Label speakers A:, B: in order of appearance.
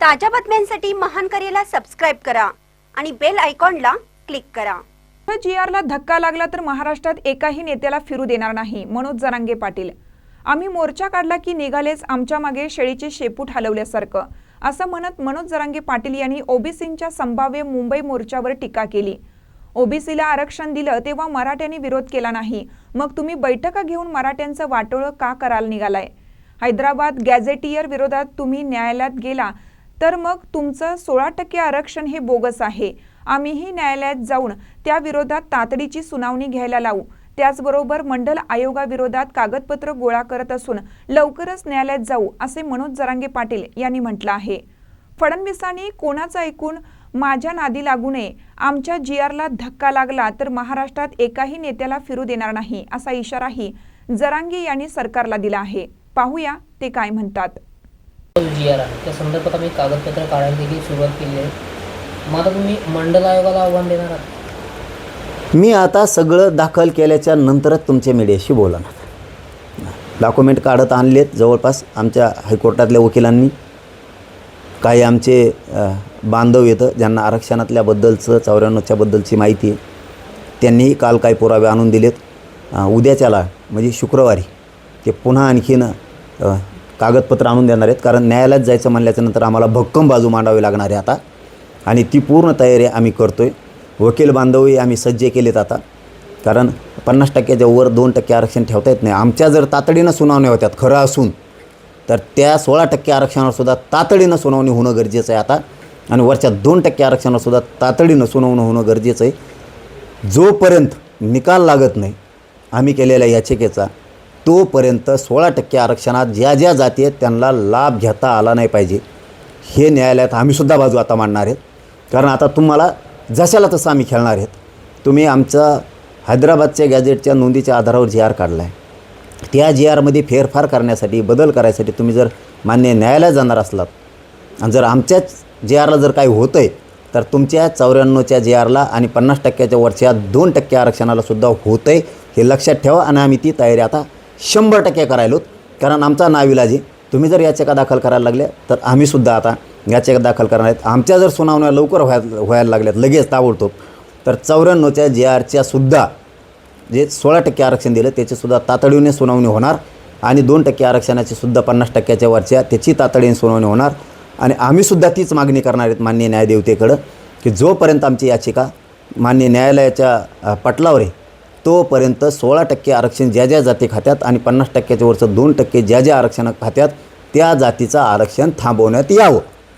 A: ताज्या बातम्यांसाठी महान करेला सबस्क्राईब करा आणि बेल आयकॉनला क्लिक करा.
B: जी आरला धक्का लागला तर महाराष्ट्रात एकाही नेत्याला फिरू देणार नाही मनोज जरांगे पाटील. आम्ही मोर्चा काढला की निघालेच आमच्या मागे शेळीचे शेपूट हलवल्यासारखं असं म्हणत मनोज जरांगे पाटील यांनी ओबीसींच्या संभाव्य मुंबई मोर्चावर टीका केली. ओबीसीला आरक्षण दिलं तेव्हा मराठ्यांनी विरोध केला नाही. मग तुम्ही बैठका घेऊन मराठ्यांचं वाटोळं का करायला निघालाय? हैदराबाद गॅझेटियर विरोधात तुम्ही न्यायालयात गेला तर मग तुमचं सोळा टक्के आरक्षण हे बोगस आहे. आम्हीही न्यायालयात जाऊन त्याविरोधात तातडीची सुनावणी घ्यायला लावू. त्याचबरोबर मंडल आयोगाविरोधात कागदपत्र गोळा करत असून लवकरच न्यायालयात जाऊ असे मनोज जरांगे पाटील यांनी म्हटलं आहे. फडणवीसांनी कोणाचं ऐकून माझ्या नादी लागू नये आमच्या जी आरला धक्का लागला तर महाराष्ट्रात एकाही नेत्याला फिरू देणार नाही असा इशाराही जरांगे यांनी सरकारला दिला आहे. पाहूया ते काय म्हणतात.
C: जी आर आहे. त्या संदर्भात आम्ही कागदपत्र काढायला देखील सुरुवात केली आहे. मग आता तुम्ही मंडल आयोगाला आव्हान देणार आहात.
D: मी आता सगळं दाखल केल्याच्या नंतरच तुमच्या मीडियाशी बोलणार. डॉक्युमेंट काढत आणलेत. जवळपास आमच्या हायकोर्टातल्या वकिलांनी. काही आमचे बांधव येतं ज्यांना आरक्षणातल्याबद्दलचं चौऱ्याण्णवच्याबद्दलची माहिती आहे. त्यांनीही काल काही पुरावे आणून दिलेत. उद्याच्याला म्हणजे शुक्रवारी ते पुन्हा आणखीन कागदपत्र आणून देणार आहेत. कारण न्यायालयात जायचं म्हणल्याच्या नंतर आम्हाला भक्कम बाजू मांडावी लागणार आहे आता. आणि ती पूर्ण तयारी आम्ही करतो आहे वकील बांधवही आम्ही सज्ज केलेत आता. कारण पन्नास टक्क्याच्या वर दोन टक्के आरक्षण ठेवता येत नाही. आमच्या जर तातडीनं सुनावण्या होत्यात खरं असून तर त्या सोळा टक्के आरक्षणावरसुद्धा तातडीनं सुनावणी होणं गरजेचं आहे आता. आणि वरच्या दोन टक्के आरक्षणावरसुद्धा तातडीनं सुनावणं होणं गरजेचं आहे. जोपर्यंत निकाल लागत नाही आम्ही केलेल्या याचिकेचा तोपर्यंत सोळा टक्के आरक्षणात ज्या ज्या जाती आहेत त्यांना लाभ घेता आला नाही पाहिजे. हे न्यायालयात आम्हीसुद्धा बाजू आता मांडणार आहेत. कारण आता तुम्हाला जशाला तसं आम्ही खेळणार आहेत. तुम्ही आमचा हैदराबादच्या गॅजेटच्या नोंदीच्या आधारावर जी आर काढला आहे त्या जी आरमध्ये फेरफार करण्यासाठी बदल करायसाठी तुम्ही जर मान्य न्यायालयात जाणार असलात आणि जर आमच्याच जे आरला जर काही होतं आहे तर तुमच्या चौऱ्याण्णवच्या जे आरला आणि पन्नास टक्क्याच्या वरच्या दोन टक्के आरक्षणालासुद्धा होतं आहे हे लक्षात ठेवा आणि आम्ही ती तयारी आता शंभर टक्के करायलोत कारण आमचा नाविलाजी तुम्ही जर याचिका दाखल करायला लागल्या तर आम्हीसुद्धा आता याचिका दाखल करणार आहेत. आमच्या जर सुनावण्या लवकर व्हायला व्हायला लागल्यात लगेच ताबडतोब तर चौऱ्याण्णवच्या जे आरच्या सुद्धा जे सोळा टक्के आरक्षण दिलं त्याचीसुद्धा तातडीने सुनावणी होणार. आणि दोन टक्के आरक्षणाची सुद्धा पन्नास टक्क्याच्या वरच्या त्याची तातडीने सुनावणी होणार. आणि आम्हीसुद्धा तीच मागणी करणार आहेत मान्य न्यायदेवतेकडं की जोपर्यंत आमची याचिका मान्य न्यायालयाच्या पटलावर आहे तोपर्यंत सोळा टक्के आरक्षण ज्या ज्या जाती खात्यात आणि पन्नास टक्क्याच्या वरचं दोन टक्के ज्या ज्या आरक्षण खात्यात त्या जातीचं आरक्षण थांबवण्यात यावं.